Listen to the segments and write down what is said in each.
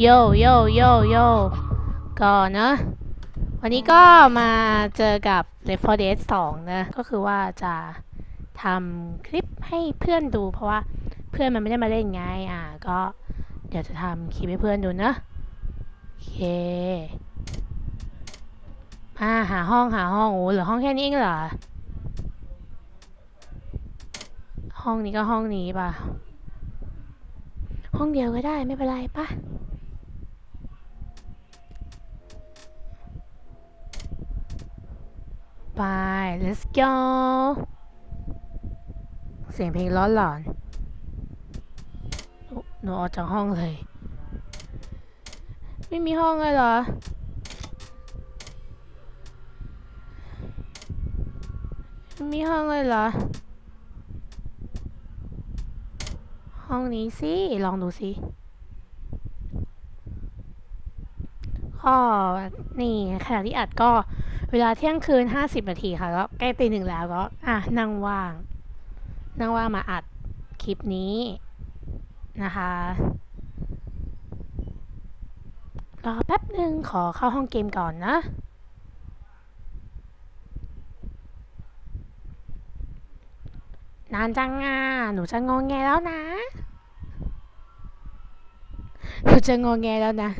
โยโยโยโยก็เนอะวันนี้ก็มาเจอกับ Left 4 Dead 2 นะ ก็คือว่าจะทำคลิปให้เพื่อนดู เพราะว่าเพื่อนมันไม่ได้มาเล่นไง อ่าก็เดี๋ยวจะทำคลิปให้เพื่อนดูนะโอเคอ่าหาห้องหาห้องโอ้เหลือห้องแค่นี้เองเหรอ ห้องนี้ก็ห้องนี้ป่ะ ห้องเดียวก็ได้ไม่เป็นไรป่ะ ไป let's go เสียงเพลงร้อนหลอนหนูออกจากห้องเลย ไม่มีห้องเลยเหรอ ไม่มีห้องเลยเหรอ ห้องนี้สิ ลองดูสิก็นี่ขณะที่อัดก็ เวลาเที่ยงคืน50นาทีค่ะก็ใกล้ตีหนึ่งแล้วก็อะนั่งว่าง นั่งว่างมาอัดคลิปนี้นะคะ รอแป๊บหนึ่งขอเข้าห้องเกมก่อนนะนานจังอะ หนูจะงงแงแล้วนะ หนูจะงงแงแล้วนะ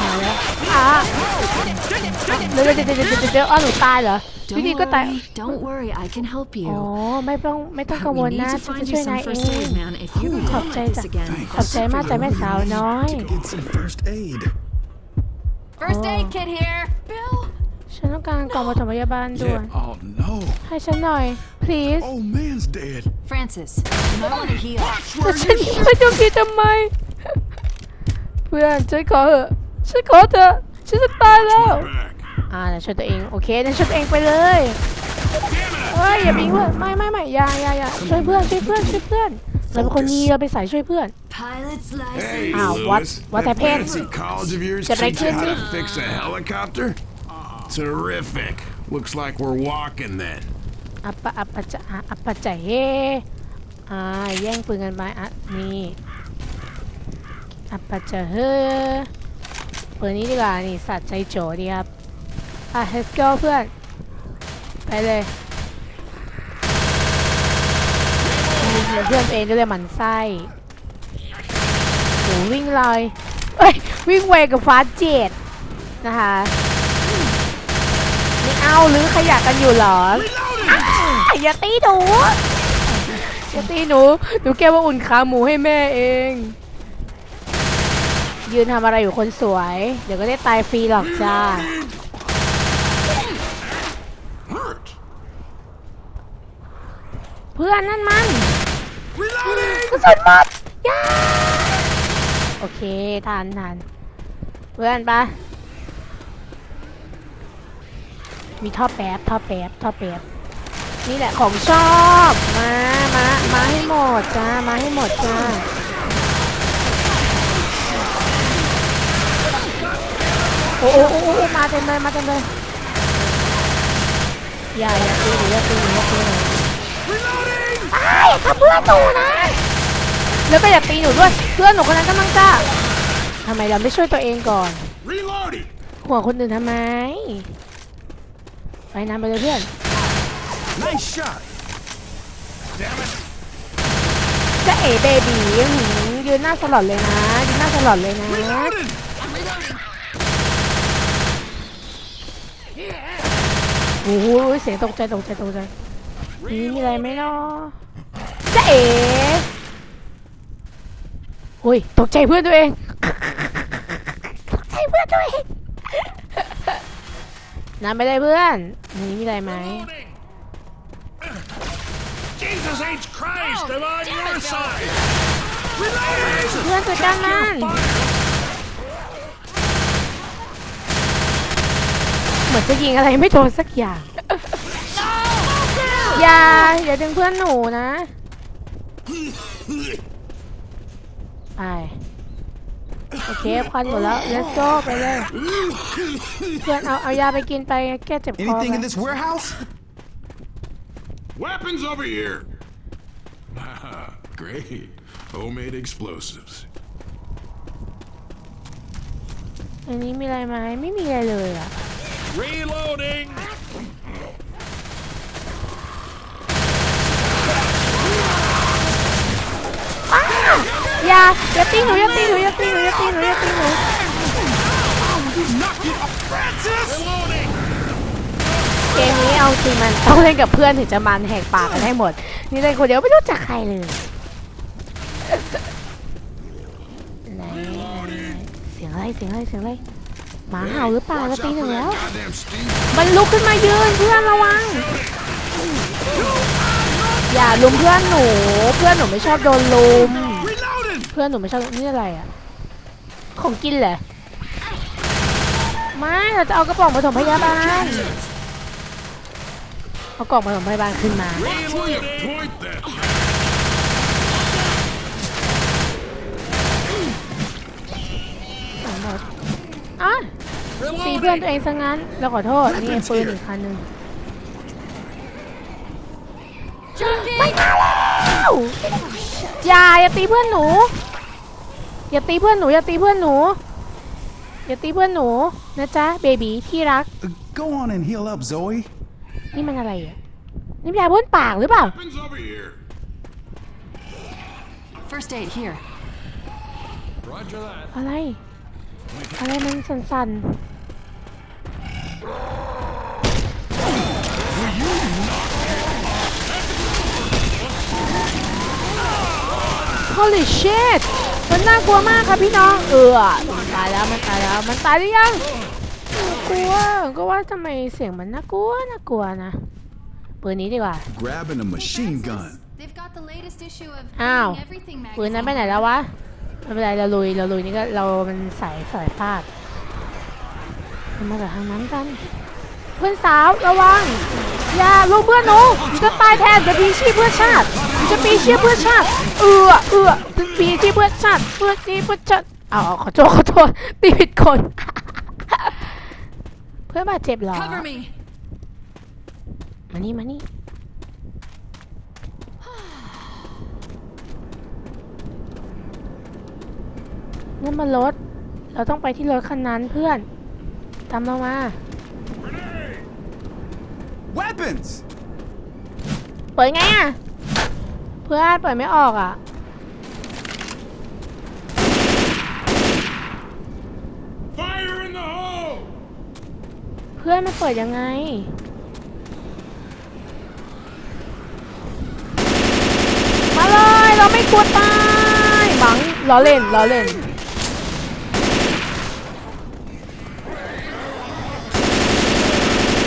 มาแล้วอะ เดี๋ยวเดี๋ยวเดี๋ยวเดี๋ยวอ๋อหนูตายเหรอพี่พี่ก็ตาย Don't worry I can help you อ๋อไม่ต้องไม่ต้องกังวลนะฉันจะช่วยนายเองขอบใจจ้ะขอบใจมากจ้ะแม่สาวน้อย first aid kit here Bill ฉันต้องการกล่องปฐมพยาบาลด่วนให้ฉันหน่อย please Francis แต่ฉันไม่ต้องกินทำไมเพื่อนฉันขอเถอะฉันขอเถอะ ฉันจะตายแล้ว Back. อ่าเดี๋ยวช่วยตัวเอง โอเคเดี๋ยวช่วยตัวเองไปเลยเฮ้ยอย่าบิงเพื่อนไม่ไม่ไม่อย่าอย่าอย่าช่วยเพื่อนช่วยเพื่อนช่วยเพื่อนเราเป็นคนดีเราไปใส่ช่วยเพื่อน Pilot's Hey, license. Ow, what- Lewis. what that happened? fancy college of yours Did I teach you kill how you? to fix a helicopter? Terrific. Looks like we're walking then. อัปปะอัปปะจะอะอัปปะจะเฮอ่าแย่งปืนกันไปอะนี่อัปปะจะเฮ ปืนนี้ดีกว่า นี่สัตว์ใจโจดีครับ อะ let's go เพื่อน ไปเลยมีเพื่อนเองด้วยหมันไส้โหวิ่งลอย เอ้ย วิ่งไวกับฟ้าเจ็ดนะคะนี่เอาหรือขยะกันอยู่หรออย่าตีหนูอย่าตีหนู หนูแก้ว่าอุ่นขาหมูให้แม่เอง ยืนทำอะไรอยู่คนสวย เดี๋ยวก็ได้ตายฟรีหรอกจ้า เพื่อนนั่นมันกระสุนหมดย่าโอเคทันทันเพื่อนปะมีท่อแป๊บท่อแป๊บท่อแป๊บนี่แหละของชอบ มา มา มาให้หมดจ้า มาให้หมดจ้า โอ้โอ้โอ้โอ้มาเต็มเลยมาเต็มเลยอย่าอย่าตีหนูอย่าตีหนูอย่าตีหนูไอ้ายทำเพื่อนหนูนะ แล้วก็อย่าตีหนูด้วย เพื่อนหนูคนนั้นกำลังจะทำไมเราไม่ช่วยตัวเองก่อนห่วคนอื่นทำไม ไปนำไปเลยเพื่อน Nice shot. Damn it. จะเอ๋เบบีหืมยืนหน้าสลอดเลยนะยืนหน้าสลอดเลยนะ Reloading. โอ้โหเสียงตกใจตกใจตกใจนี่มีอะไรไหมเนาะจะเอ๋อุ้ยตกใจเพื่อนตัวเองตกใจเพื่อนตัวเองนำไปเลยเพื่อนนี่มีอะไรไหม Reloading. Jesus H Christ, I'm on your side. Reloading. เพื่อนจัดการมัน เห มือนจะยิงอะไรไม่โดนสักอย่าง อย่าอย่าดึงเพื่อนหนูนะไปโอเคควันหมดแล้ว let's go ไปเลย เพื่อนเอาเอายาไปกินไปแก้เจ็บคอ Anything ไป in this warehouse? Weapons over here. Great. Homemade explosives. อันนี้มีอะไรไหมไม่มีอะไรเลยอะ Reloading! อย่าอย่าตีหนูอย่าตีหนูอย่าตีหนูอย่าตีหนูอย่าตีหนู Francis! Reloading! เกมนี้เอาจริงมันต้องเล่นกับเพื่อนถึงจะมันแหกปากกันให้หมด นี่เล่นคนเดียวไม่รู้จักใครเลยไหนเสียงอะไรเสียงอะไรเสียงอะไร หมาเห่าหรือเปล่าจะ Watch ตี out หนึ่ for งแล้ว that goddamn Steve. มันลุกขึ้นมายืนเพื่อนระวัง อย่าลุมเพื่อนหนู เพื่อนหนูไม่ชอบโดนลุม Reloading! เพื่อนหนูไม่ชอบนี่อะไรอะ ของกินเหรอไม่เราจะเอากระป๋องผสมพยาบาล เอากล่องผสมพยาบาลขึ้นมา Watch where you point that. สามบาทอะตี เพื่อนตัวเองซะงั้นเราขอโทษ นี่ไงปืนอีกคันหนึ่งไม่มาแล้วอย่าอย่าตีเพื่อนหนู อย่าตีเพื่อนหนู อย่าตีเพื่อนหนู อย่าตีเพื่อนหนูนะจ๊ะเบบีที่รัก Uh, Go on and heal up, Zoe. นี่มันอะไรอะนี่ยาพ่นปากหรือเปล่า Weapons over here. First aid here. Roger that. อะไร อะไรมันสั่นๆ Holy shit มันน่ากลัวมากครับพี่น้อง เออมันตายแล้วมันตายแล้วมันตายหรือยังกลัวก็ว่าทำไมเสียงมันน่ากลัวน่ากลัวนะปืนนี้ดีกว่า Grabbing a machine gun. They've got the latest issue of Ow. Reading Everything ปืนนั้น magazine. ไปไหนแล้ววะไม่เป็นไรเราลุยเราลุยนี่ก็เรามันสายสายฟาดมันมาจากทางนั้นกัน เพื่อนสาวระวัง อย่าลูกเพื่อนหนูหนูจะตายแทนจะปีชีพเพื่อชาติหนู จะปีชีพเพื่อชาติ เอือเอือจะปีชีพเพื่อชาติเพื่อชีพเพื่อชาติเอาเอาขอโทษขอโทษตีผิดคน เพื่อนบาดเจ็บเหรอ Cover me. มานี่มานี่นั่นมันรถ เราต้องไปที่รถคันนั้นเพื่อน ตามเรามา Weapons! เปิดไงอะ เพื่อนเปิดไม่ออกอะ Fire in the hole! เพื่อนมันเปิดยังไง มาเลย เราไม่กลัวตายบังล้อเล่นล้อเล่น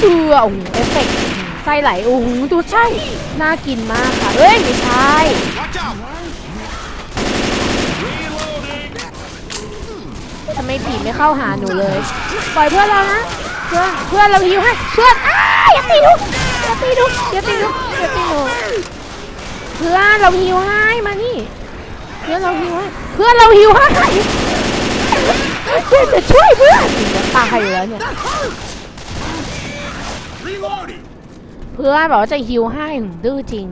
เออโอ้โหเอฟเฟกต์ ไส้ไหลโอ้โหดูใช่ น่ากินมากค่ะเอ้ยไม่ใช่ทำไมผีไม่เข้าหาหนูเลย ปล่อยเพื่อนเรานะ เพื่อนเพื่อนเราหิวให้เพื่อนอ้าอย่าตีหนูอย่าตีหนูอย่าตีหนูอย่าตีหนูเพื่อนเราหิวให้มานี่ เพื่อนเราหิวให้เพื่อนเราหิวให้เพื่อนจะช่วยเพื่อนตายแล้วเนี่ย พื่อนบอกว่าจะหิวให้หึงดื้อจริง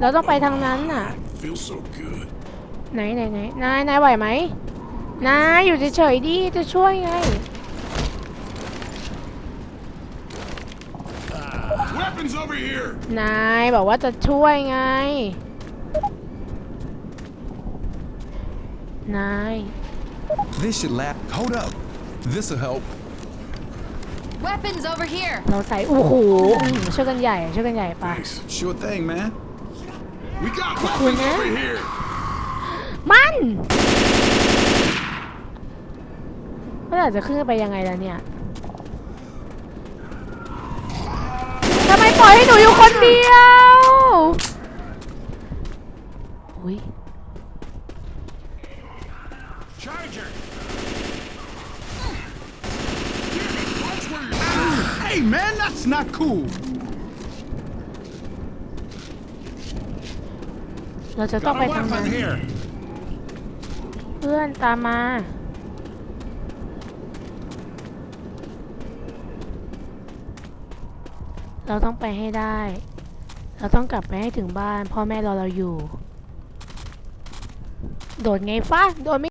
เราต้องไปทางนั้นน่ะ Feels so good. ไหนไหนไหนนายนายไหวไหมนายอยู่เฉยๆดิจะช่วยไง Weapons over here! นายบอกว่าจะช่วยไง นาย This should last. Hold up. This'll help. Weapons over here. เราใส่โอ้โหอื้อหือช่วยกันใหญ่ช่วยกันใหญ่ปะ Thanks. Sure thing, man. We got Cool, weapons man. over here! มันเมื่อไหร่จะขึ้นไปยังไงล่ะเนี่ยทำไมปล่อยให้หนูอยู่คนเดียวอุ้ย Hey, man, that's not cool. เราจะต้อง Got ไป a ทางนั้น weapon here! เพื่อนตามมา เราต้องไปให้ได้ เราต้องกลับไปให้ถึงบ้าน พ่อแม่รอเราอยู่ โดดไงฟ้าโดดไม่